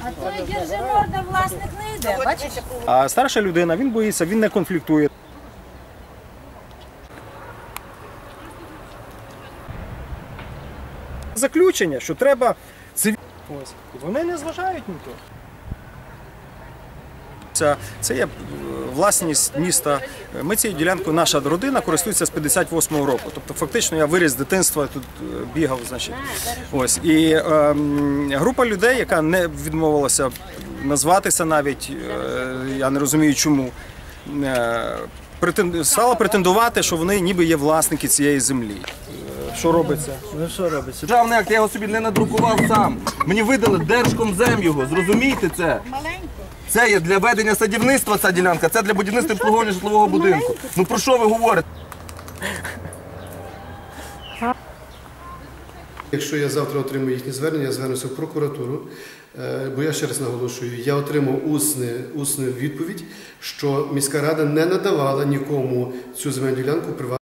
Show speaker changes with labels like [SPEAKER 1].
[SPEAKER 1] А той держиморда власник не йде, бачиш?
[SPEAKER 2] А старша людина, він боїться, він не конфліктує. Заключення, що треба цивіль... Ось. Вони не зважають ні то. Це, це є власність міста. Ми цією ділянкою, наша родина користується з 58-го року. Тобто, фактично, я виріс з дитинства, тут е, бігав, значить. Ось. І ем, група людей, яка не відмовилася назватися навіть, е, я не розумію чому, е, претен- стала претендувати, що вони ніби є власники цієї землі. Е, Що робиться?
[SPEAKER 3] Ну що робиться?
[SPEAKER 4] Державний акт, я його собі не надрукував сам. Мені видали держкомзем його, зрозумійте це. Це є для ведення садівництва ця ділянка, це для будівництва і обслуговування житлового будинку. Ну про що ви говорите?
[SPEAKER 5] Якщо я завтра отримаю їхні звернення, я звернуся в прокуратуру. Е, Бо я ще раз наголошую, я отримав усне, усну відповідь, що міська рада не надавала нікому цю земельну ділянку приватну.